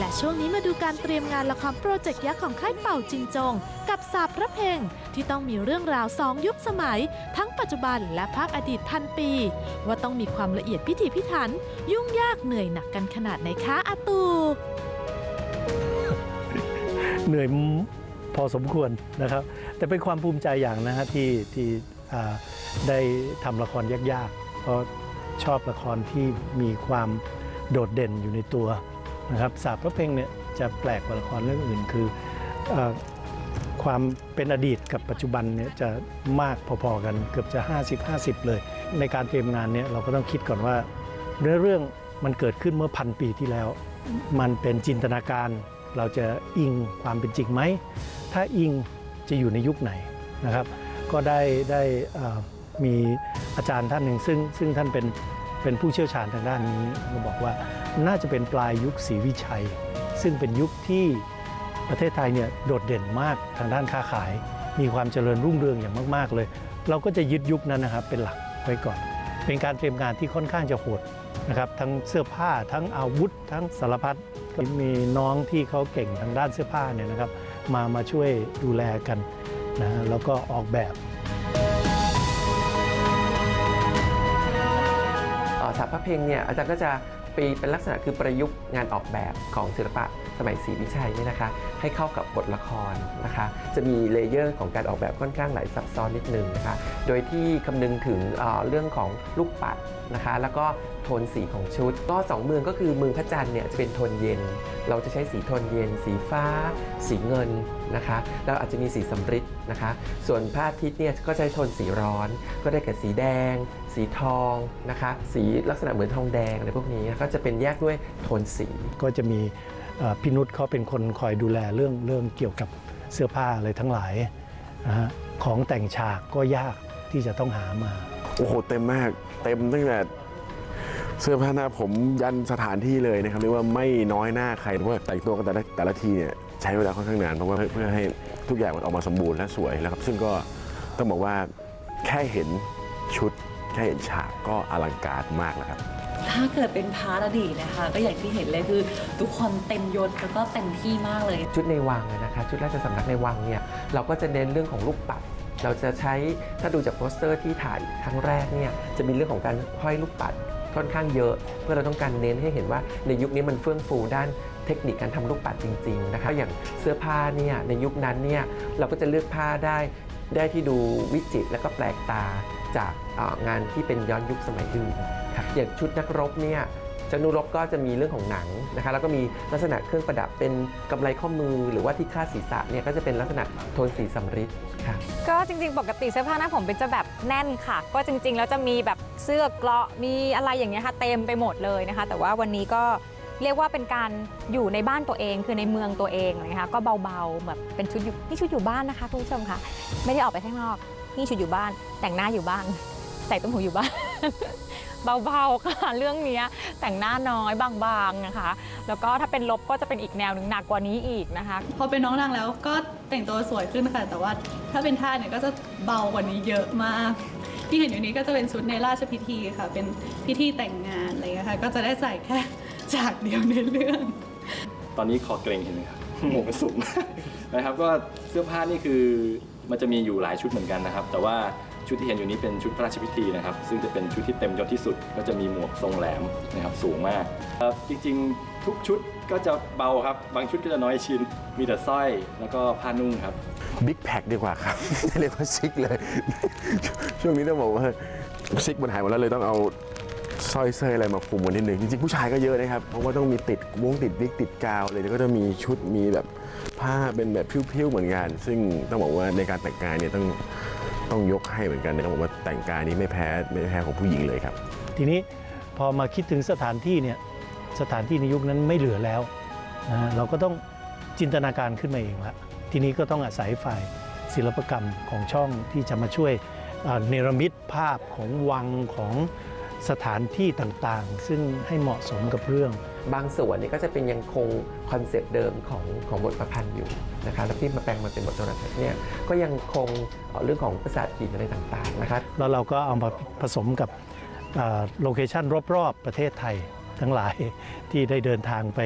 และช่วงนี้มาดูการเตรียมงานละครโปรเจกต์ยักษ์ของค่ายเป่าจิงจง กับสาบพระเพงที่ต้องมีเรื่องราวสองยุคสมัย ทั้งปัจจุบันและภาคอดีตพันปี ว่าต้องมีความละเอียดพิถีพิถัน ยุ่งยากเหนื่อยหนักกันขนาดไหนคะอาตูเหนื่อยพอสมควรนะครับ แต่เป็นความภูมิใจอย่างนะฮะที่ที่ได้ทำละครยากๆเพราะชอบละครที่มีความโดดเด่นอยู่ในตัว นะครับสาบพระเพ่งเนี่ยจะแปลกกว่าละครเรื่องอื่นคืออความเป็นอดีตกับปัจจุบันเนี่ยจะมากพอๆกันเกือบจะ 50-50 เลย ในการเตรียมงานเนี่ยเราก็ต้องคิดก่อนว่าเนื้อเรื่องมันเกิดขึ้นเมื่อพันปีที่แล้ว มันเป็นจินตนาการ เราจะอิงความเป็นจริงไหม ถ้าอิงจะอยู่ในยุคไหนนะครับ ก็ได้ได้มีอาจารย์ท่านหนึ่งซึ่งซึ่งท่านเป็นเป็นผู้เชี่ยวชาญทางด้านนี้ก็บอกว่า น่าจะเป็นปลายยุคศรีวิชัย ซึ่งเป็นยุคที่ประเทศไทยเนี่ยโดดเด่นมากทางด้านค้าขาย มีความเจริญรุ่งเรืองอย่างมาก ๆ เลย เราก็จะยึดยุคนั้นนะครับเป็นหลักไว้ก่อน เป็นการเตรียมงานที่ค่อนข้างจะโหดนะครับทั้งเสื้อผ้าทั้งอาวุธ ทั้งสารพัดก็มีน้องที่เขาเก่งทางด้านเสื้อผ้าเนี่ยนะครับมามาช่วยดูแลกันนะแล้วก็ออกแบบอ่อสาพระเพลงเนี่ยอาจารย์ก็จะ ปีเป็นลักษณะคือประยุกต์งานออกแบบของศิลปะสมัยศรีวิชัยนี่นะคะ ให้เข้ากับบทละครนะคะ จะมีเลเยอร์ของการออกแบบค่อนข้างหลายซับซ้อนนิดนึงนะคะ โดยที่คำนึงถึงเรื่องของลูกปัด นะคะ แล้วก็โทนสีของชุด ก็สองเมืองก็คือเมืองพระจันทร์เนี่ยจะเป็นโทนเย็น เราจะใช้สีโทนเย็น สีฟ้า สีเงินนะคะแล้วอาจจะมีสีสำริดนะคะ ส่วนพระอาทิตย์เนี่ยก็ใช้โทนสีร้อน ก็ได้แก่สีแดง สีทองนะคะ สีลักษณะเหมือนทองแดงอะไรพวกนี้ก็จะเป็นแยกด้วยโทนสีก็จะมีเอ่อพี่นุชเขาเป็นคนคอยดูแลเรื่องเรื่องเกี่ยวกับเสื้อผ้าอะไรทั้งหลายนะฮะของแต่งฉากก็ยากที่จะต้องหามา โอ้โห เต็มมาก เต็มตั้งแต่เสื้อผ้าหน้าผมยันสถานที่เลยนะครับเรียกว่าไม่น้อยหน้าใครเพราะว่าแต่งตัวกันแต่ละแต่ละทีเนี่ยใช้เวลาค่อนข้างนานเพราะว่าเพื่อให้ทุกอย่างมันออกมาสมบูรณ์และสวยแล้วครับซึ่งก็ต้องบอกว่าแค่เห็นชุดแค่เห็นฉากก็อลังการมากแล้วครับ ถ้าเกิดเป็นพาร์ทอดีตนะคะ ก็อย่างที่เห็นเลยคือทุกคนเต็มยศแล้วก็เต็มที่มากเลย ชุดในวังอะนะคะ ชุดราชสำนักในวังเนี่ยเราก็จะเน้นเรื่องของลูกปัด เราจะใช้ถ้าดูจากโปสเตอร์ที่ถ่ายครั้งแรกเนี่ยจะมีเรื่องของการห้อยลูกปัดค่อนข้างเยอะ เพื่อเราต้องการเน้นให้เห็นว่าในยุคนี้มันเฟื่องฟูด้านเทคนิคการทำลูกปัดจริงๆนะคะอย่างเสื้อผ้าเนี่ยในยุคนั้นเนี่ยเราก็จะเลือกผ้าได้ได้ที่ดูวิจิตรและก็แปลกตาจากงานที่เป็นย้อนยุคสมัยอื่นค่ะอย่างชุดนักรบเนี่ย จนุรบก็จะมีเรื่องของหนังนะคะแล้วก็มีลักษณะเครื่องประดับเป็นกำไลข้อมือ หรือว่าที่คาดศีรษะเนี่ยก็จะเป็นลักษณะโทนสีสำริดค่ะก็จริงๆ ปกติเสื้อผ้าหน้าผมเป็นจะแบบแน่นค่ะ ก็จริง ๆ แล้วจะมีแบบเสื้อเกราะมีอะไรอย่างเงี้ยค่ะเต็มไปหมดเลยนะคะ แต่ว่าวันนี้ก็เรียกว่าเป็นการอยู่ในบ้านตัวเองคือในเมืองตัวเองนะคะก็เบาๆแบบเป็นชุดอยู่นี่ชุดอยู่บ้านนะคะคุณผู้ชมค่ะ ไม่ได้ออกไปข้างนอกนี่ชุดอยู่บ้านแต่งหน้าอยู่บ้าน ใส่ต้มหูอยู่บ้าน เบาๆค่ะเรื่องเนี้ยแต่งหน้าน้อยบางๆนะคะ แล้วก็ถ้าเป็นลบก็จะเป็นอีกแนวหนึ่งหนักกว่านี้อีกนะคะ พอเป็นน้องนางแล้วก็แต่งตัวสวยขึ้นค่ะ แต่ว่าถ้าเป็นท่าเนี่ยก็จะเบากว่านี้เยอะมาก ที่เห็นอยู่นี้ก็จะเป็นชุดในราชพิธีค่ะ เป็นพิธีแต่งงานอะไรอย่างเงี้ยค่ะก็จะได้ใส่แค่ฉากเดียวในเรื่อง ตอนนี้คอเกรงเห็นไหมครับหมวกมันสูงมากนะครับก็เสื้อผ้านี่คือมันจะมีอยู่หลายชุดเหมือนกันนะครับ แต่ว่า ชุดที่เห็นอยู่นี้เป็นชุดพระราชพิธีนะครับ ซึ่งจะเป็นชุดที่เต็มยศที่สุด ก็จะมีหมวกทรงแหลมนะครับสูงมากจริงๆทุกชุดก็จะเบาครับ บางชุดก็จะน้อยชิ้น มีแต่สร้อยแล้วก็ผ้านุ่งครับบิ๊กแพคดีกว่าครับเรียกว่าซิกเลย ช่วงนี้ต้องบอกว่าซิกมันหายหมดแล้วเลยต้องเอาสร้อยเส้ยอะไรมาคุมกันนิดนึงจริงๆผู้ชายก็เยอะนะครับ เพราะว่าต้องมีติดวงติดวิกติดกาวเลยแล้วก็จะมีชุดมีแบบผ้าเป็นแบบพิ้วๆเหมือนกัน ซึ่งต้องบอกว่าในการแต่งกายเนี่ยต้อง ต้องยกให้เหมือนกันนะครับบอกว่าแต่งกายนี้ไม่แพ้ไม่แพ้ของผู้หญิงเลยครับ ทีนี้พอมาคิดถึงสถานที่เนี่ยสถานที่ในยุคนั้นไม่เหลือแล้วนะฮะเราก็ต้องจินตนาการขึ้นมาเองละทีนี้ก็ต้องอาศัยฝ่ายศิลปกรรมของช่องที่จะมาช่วยเอ่อเนรมิตภาพของวังของสถานที่ต่างๆ ซึ่งให้เหมาะสมกับเรื่อง บางส่วนเนี่ยก็จะเป็นยังคงคอนเซปต์เดิมของของบทประพันธ์อยู่นะคะแล้วที่มาแปลงมาเป็นบทโทรทัศน์เนี่ยก็ยังคงเรื่องของภาษาจีนอะไรต่างๆนะคะแล้วเราก็เอามาผสมกับโลเคชันรอบๆ ประเทศไทยทั้งหลายที่ได้เดินทางไป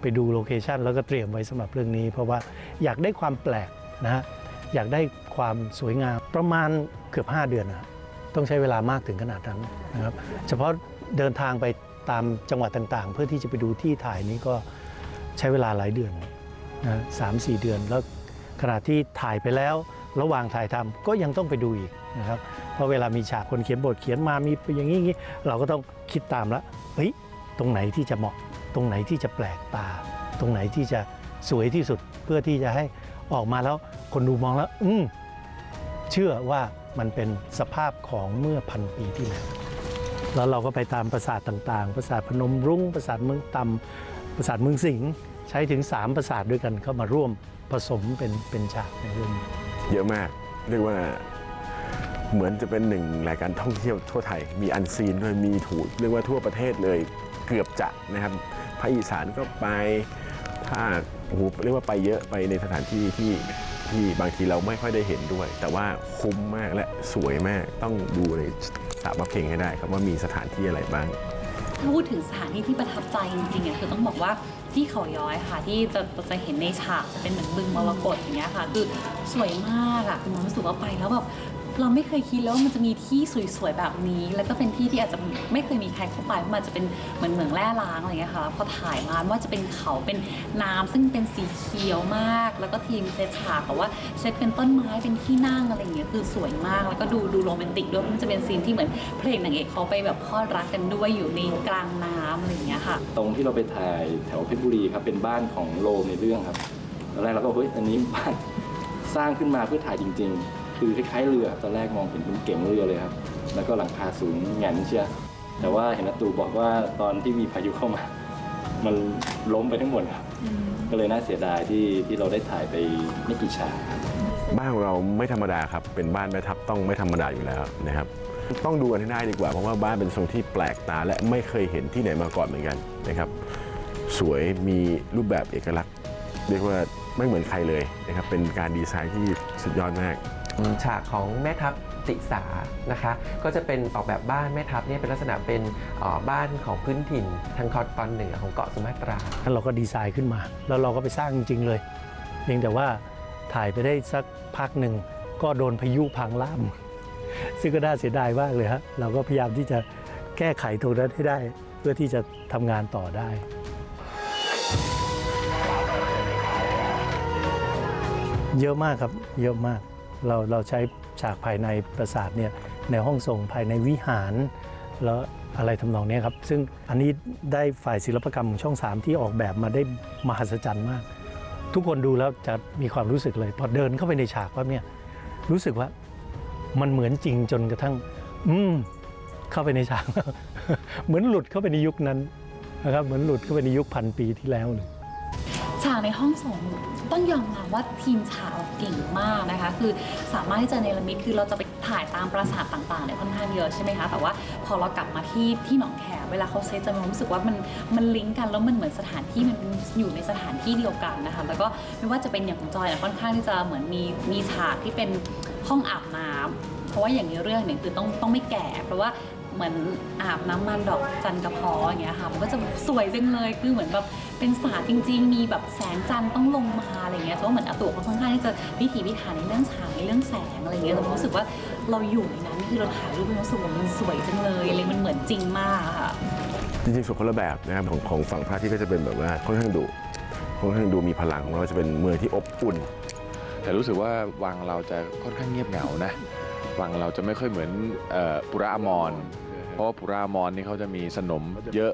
ไปดูโลเคชันแล้วก็เตรียมไว้สำหรับเรื่องนี้ เพราะว่าอยากได้ความแปลกนะฮะอยากได้ความสวยงามประมาณเกือบ 5 เดือนนะต้องใช้เวลามากถึงขนาดนั้นนะครับเฉพาะเดินทางไป ตามจังหวัดต่างๆ เพื่อที่จะไปดูที่ถ่ายนี้ก็ใช้เวลาหลายเดือนนะสามสี่เดือน แล้วขณะที่ถ่ายไปแล้ว ระหว่างถ่ายทำก็ยังต้องไปดูอีกนะครับเพราะเวลามีฉากคนเขียนบทเขียนมามีอย่างนี้อย่างนี้เราก็ต้องคิดตามละเฮ้ยตรงไหนที่จะเหมาะ ตรงไหนที่จะแปลกตา ตรงไหนที่จะสวยที่สุดเพื่อที่จะให้ออกมาแล้วคนดูมองแล้ว อืมเชื่อว่ามันเป็นสภาพของเมื่อพันปีที่แล้ว แล้วเราก็ไปตามปราสาทต่างๆ ปราสาทพนมรุ้ง ปราสาทเมืองตำปราสาทเมืองสิงห์ใช้ถึง 3 ปราสาทด้วยกันเข้ามาร่วมผสมเป็นเป็นฉากในเรื่องนี้เยอะมาก เรียกว่าเหมือนจะเป็นหนึ่งรายการท่องเที่ยวทั่วไทย มีอันซีนด้วยมีถูกเรียกว่าทั่วประเทศเลยเกือบจะนะครับภาคอีสานก็ไปภาคโอ้โหเรียกว่าไปเยอะไปในสถานที่ที่ที่บางทีเราไม่ค่อยได้เห็นด้วย แต่ว่าคุ้มมากและสวยมากต้องดูใน สามเพลงให้ได้ครับว่ามีสถานที่อะไรบ้าง ถ้าพูดถึงสถานที่ที่ประทับใจจริงๆอะคือต้องบอกว่าที่เขาย้อยค่ะที่จะจะเห็นในฉากจะเป็นเหมือนบึงมรกตอย่างเงี้ยค่ะ คือสวยมากอะคือมันรู้สึกว่าไปแล้วแบบ เราไม่เคยคิดเลยว่ามันจะมีที่สวยๆแบบนี้ แล้วก็เป็นที่ที่อาจจะไม่เคยมีใครเข้าไปมันจะเป็นเหมือนเหมืองแร่ล้างอะไรเงี้ยค่ะพอถ่ายมาว่าจะเป็นเขาเป็นน้ำซึ่งเป็นสีเขียวมาก แล้วก็ทีมเซตฉากแบบว่าเซตเป็นต้นไม้เป็นที่นั่งอะไรอย่างเงี้ยคือสวยมาก แล้วก็ดูดูโรแมนติกด้วยมันจะเป็นซีนที่เหมือนเพลงนางเอกเขาไปแบบพอดรักกันด้วยอยู่ในกลางน้ำอะไรอย่างเงี้ยค่ะ ตรงที่เราไปถ่ายแถวเพชรบุรีครับเป็นบ้านของโรมในเรื่องครับตอนแรกเราก็เฮ้ยอันนี้บ้านสร้างขึ้นมาเพื่อถ่ายจริง ๆ คือคล้ายๆเรือตอนแรกมองเห็นเป็นเก๋งเรือเลยครับ แล้วก็หลังคาสูงแหงนเชียแต่ว่าเห็นนัตูบอกว่าตอนที่มีพายุเข้ามา มันล้มไปทั้งหมดครับ ก็เลยน่าเสียดายที่ที่เราได้ถ่ายไปไม่กี่ฉากครับบ้านของเราไม่ธรรมดาครับ เป็นบ้านแม่ทัพต้องไม่ธรรมดาอยู่แล้วนะครับ ต้องดูกันให้ได้ดีกว่า เพราะว่าบ้านเป็นทรงที่แปลกตาและไม่เคยเห็นที่ไหนมาก่อนเหมือนกันนะครับ สวยมีรูปแบบเอกลักษณ์ เรียกว่าไม่เหมือนใครเลยนะครับ เป็นการดีไซน์ที่สุดยอดมาก ฉากของแม่ทัพติสานะคะก็จะเป็นออกแบบบ้านแม่ทัพเนี่ยเป็นลักษณะเป็นออบ้านของพื้นถิ่นทางตอนเหนือของเกาะสุมาตราแล้วเราก็ดีไซน์ขึ้นมา แล้วเราก็ไปสร้างจริง ๆ เลย เพียงแต่ว่าถ่ายไปได้สักพักหนึ่งก็โดนพายุพังล่าม ซึ่งก็น่าเสียดายมากเลยฮะเราก็พยายามที่จะแก้ไขตรงนั้นให้ได้ เพื่อที่จะทำงานต่อได้เยอะมากครับ เยอะมาก เราเราใช้ฉากภายในปราสาทเนี่ยในห้องส่งภายในวิหาร แล้วอะไรทำนองนี้ครับ ซึ่งอันนี้ได้ฝ่ายศิลปกรรมช่อง3ที่ออกแบบมาได้มหัศจรรย์มาก ทุกคนดูแล้วจะมีความรู้สึกเลยพอเดินเข้าไปในฉากปั๊บเนี่ยรู้สึกว่ามันเหมือนจริงจนกระทั่ง อืมเข้าไปในฉากเหมือนหลุดเข้าไปในยุคนั้นนะครับเหมือนหลุดเข้าไปในยุคพันปีที่แล้วเลย ฉากในห้องส่งต้องยอมรับว่าทีมฉากเก่งมากนะคะ คือสามารถที่จะเนรมิตคือเราจะไปถ่ายตามปราสาทต่างๆเนี่ยค่อนข้างเยอะใช่ไหมคะแต่ว่าพอเรากลับมาที่ที่หนองแขมเวลาเขาเซตจะมีรู้สึกว่ามันมันลิงก์กันแล้วมันเหมือนสถานที่มันอยู่ในสถานที่เดียวกันนะคะแล้วก็ไม่ว่าจะเป็นอย่างของจอยเนี่ยค่อนข้างที่จะเหมือนมีมีฉากที่เป็นห้องอาบน้ำเพราะว่าอย่างในเรื่องเนี่ยคือต้องต้องไม่แก่ เพราะว่า เหมือนอาบน้ำมันดอกจันกระเพาะอย่างเงี้ยค่ะ มันก็จะสวยจังเลยคือเหมือนแบบเป็นสาจริง ๆ มีแบบแสงจันทร์ต้องลงมาอะไรเงี้ยเพราะว่าเหมือนอาตุเขาค่อนข้างที่จะพิถีพิถันในเรื่องฉากในเรื่องแสงอะไรเงี้ยเรารู้สึกว่าเราอยู่ในนั้นคือเราถ่ายรูปมันรู้สึกว่ามันสวยจังเลยอะไรมันเหมือนจริงมากอะค่ะ จริงๆส่วนคนละแบบนะครับของของฝั่งพระที่ก็จะเป็นแบบว่าค่อนข้างดุค่อนข้างดูมีพลังของเราจะเป็นเมืองที่อบอุ่น แต่รู้สึกว่าวังเราจะค่อนข้างเงียบเหงานะ วังเราจะไม่ค่อยเหมือนเอ่อปุระอมร เพราะว่าปุระอมรนี่เขาจะมีสนมเยอะ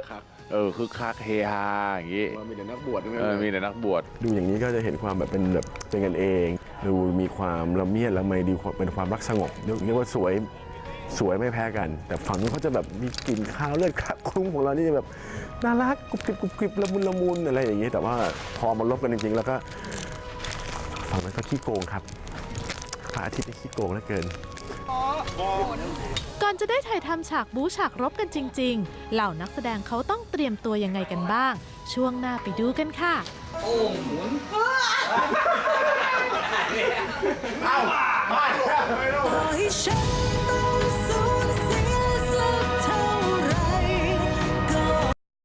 เออคือคักเฮฮาอย่างงี้มีแต่นักบวชเออมีแต่นักบวช ดูอย่างนี้ก็จะเห็นความแบบเป็นแบบเป็นกันเองดูมีความละเมียดละไมดีเป็นความรักสงบเรียกเรียกว่าสวยสวยไม่แพ้กัน แต่ฝั่งนู้นเขาจะแบบมีกลิ่นข้าวเลือดคลุ้งของเรานี่จะแบบน่ารักกรุบกริบกรุบกริบละมุนละมุนอะไรอย่างนี้ แต่ว่าพอมาลบกันจริงๆ แล้วก็ฝั่งนั้นก็ขี้โกงครับพระอาทิตย์นี่ขี้โกงเหลือเกิน ก่อนจะได้ถ่ายทำฉากบู๊ฉากรบกันจริง ๆ เหล่านักแสดงเขาต้องเตรียมตัวยังไงกันบ้าง ช่วงหน้าไปดูกันค่ะต่อให้ฉัน